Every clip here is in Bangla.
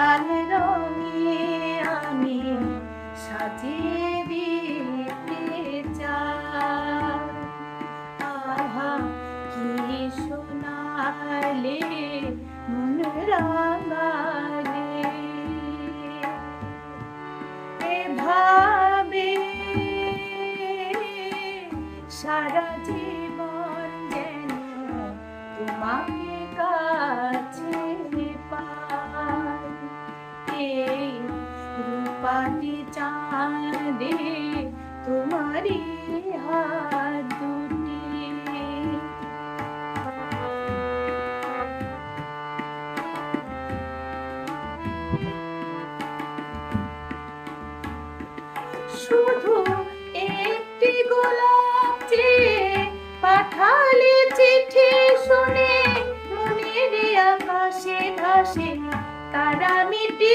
লাল রঙে আমি সাজিয়ে চাই? এভাবে সারা জীবন যেন তোমাকে কাছে রূপালি চাঁদে তোমারই হাত দুটি। শুধু একটি গোলাপ চেয়ে পাঠালে চিঠি শুনে, মনের আকাশে ভাসে তারা মিটি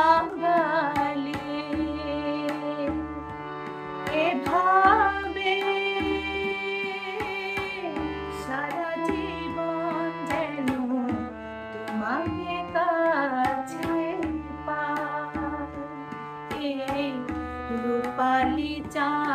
ーちゃん。